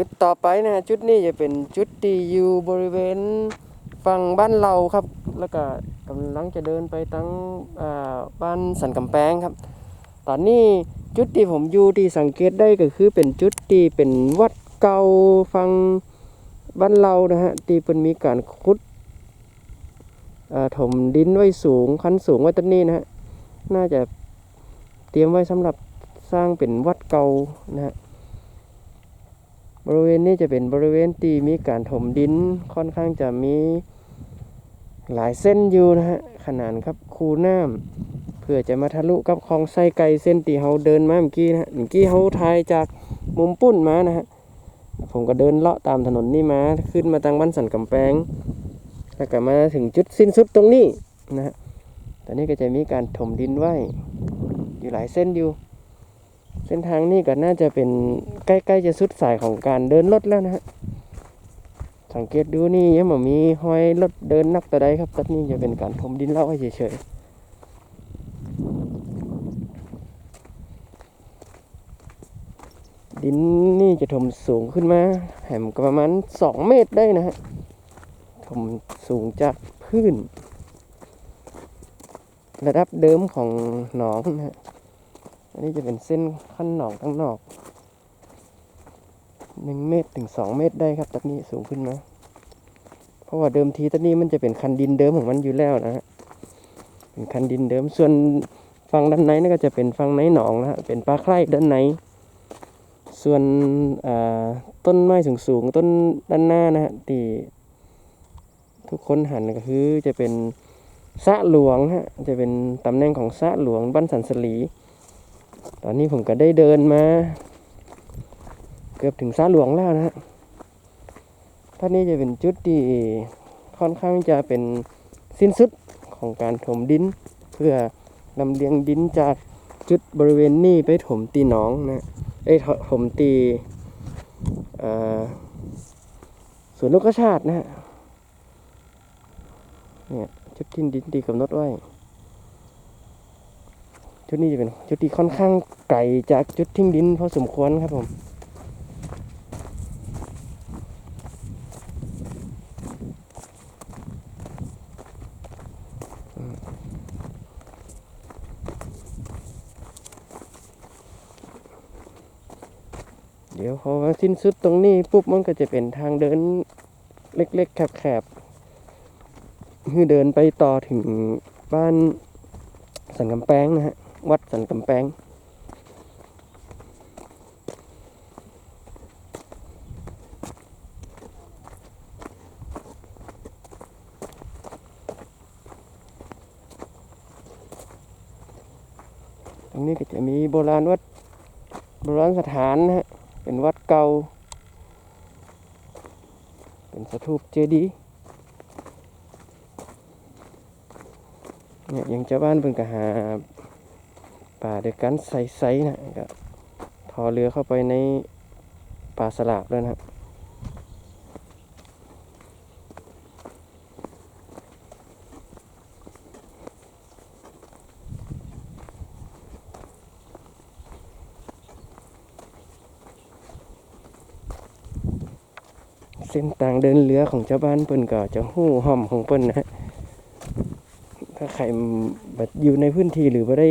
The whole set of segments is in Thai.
จุดต่อไปนะฮะจุดนี้จะเป็นจุดที่อยู่บริเวณฝั่งบ้านเราครับ แล้วก็กำลังจะเดินไปตั้งบ้านสันกำแพงครับ ตอนนี้จุดที่ผมอยู่ที่สังเกตได้ก็คือเป็นจุดที่เป็นวัดเก่าฟังบ้านเรานะฮะที่เป็นมีการขุดถมดินไว้สูงคันสูงไว้ต้นนี้นะฮะน่าจะเตรียมไว้สำหรับสร้างเป็นวัดเก่านะฮะ บริเวณนี้จะเป็นบริเวณที่มีการถมดินค่อนข้างจะมีหลายเส้นอยู่นะฮะขนานครับคูน้ำเพื่อจะมาทะลุกับคลองไส้ไก่เส้นที่เราเดินมาเมื่อกี้นะฮะเมื่อกี้เราทายจากมุมปุ้นมานะฮะผมก็เดินเลาะตามถนนนี่มาขึ้นมาทางบ้านสันกำแพงแล้วก็มาถึงจุดสิ้นสุดตรงนี้นะฮะตอนนี้ก็จะมีการถมดินไว้อยู่หลายเส้นอยู่ เส้นทางนี้ก็น่าจะเป็นใกล้ๆจะสุดสายของการเดินรถแล้วนะฮะ สังเกตดูนี่ยังไม่มีหอยรถเดินนักต่ใดครับตัดนี้จะเป็นการถมดินเล่าเฉยๆดินนี่จะถมสูงขึ้นมาแหมก็ประมาณสองเมตรได้นะฮะ ถมสูงจากพื้น ระดับเดิมของหนองนะฮะ อันนี้จะเป็นเส้นขั้นหนองข้างนอกหนึ่งเมตรถึงสองเมตรได้ครับตัดนี้สูงขึ้นมาเพราะว่าเดิมทีตัดนี้มันจะเป็นคันดินเดิมของมันอยู่แล้วนะฮะเป็นคันดินเดิมส่วนฝั่งด้านในนั่นก็จะเป็นฝั่งในหนองนะฮะเป็นปลาไคร่ด้านในส่วนต้นไม้สูงๆต้นด้านหน้านะฮะที่ทุกคนหันก็คือจะเป็นสะหลวงฮะจะเป็นตำแหน่งของสะหลวงบ้านสันสลี ตอนนี้ผมก็ได้เดินมา เกือบถึงสระหลวงแล้วนะฮะท่านี้จะเป็นจุดที่ค่อนข้างจะเป็นสิ้นสุดของการถมดิน เพื่อลำเลียงดินจากจุดบริเวณนี้ไปถมตีหนองนะเอ้ถมตีสวนลูกกระชาตินะฮะเนี่ยจุดที่ดินที่กำหนดไว้ จุดนี้จะเป็นจุดที่ค่อนข้างไกลจากจุดทิ้งดินพอสมควรครับผมเดี๋ยวพอมาสิ้นสุดตรงนี้ปุ๊บมันก็จะเป็นทางเดินเล็กๆแคบๆคือเดินไปต่อถึงบ้านสันกำแพงนะฮะ วัดสันกำแพงตรงนี้ก็จะมีโบราณวัดโบราณสถานนะฮะ เป็นวัดเก่า เป็นสถูปเจดีย์เนี่ยอยังเจ้าบ้านเพิ่งก็หา ป่าเดียวกันใสๆนะก็พอเรือเข้าไปในป่าสลากด้วยนะเส้นทางเดินเรือของเจ้าบ้านเพิ่นก็จะหู้ห่อมของเพิ่นนะฮะถ้าใครอยู่ในพื้นที่หรือว่าได้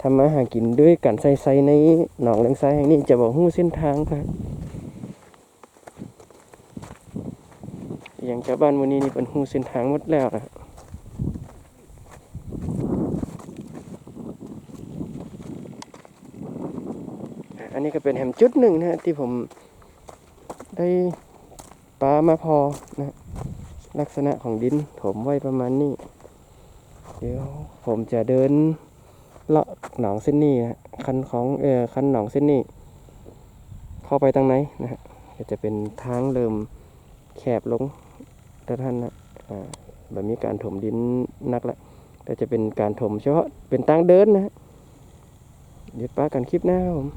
ทำมาหากินด้วยการใส่ไซในหนองเลงไซแห่งนี้จะบอกหู้เส้นทางนะอย่างเจ้าบ้านวันนี้นี่เป็นหู้เส้นทางหมดแล้วนะอันนี้ก็เป็นแหมจุดหนึ่งนะที่ผมได้ปลามาพอนะฮะลักษณะของดินถมไว้ประมาณนี้ เดี๋ยวผมจะเดิน เลาะหนองเส้นนี้ฮะคันของเออคันหนองเส้นนี้ เข้าไปทางไหนนะฮะจะเป็นทางเริ่มแคบลงถ้าท่านนะอ่าแบบมีการถมดินนักละก็จะเป็นการถมเฉพาะเป็นทางเดินนะฮะเดี๋ยวป้ากันคลิปหน้าครับผม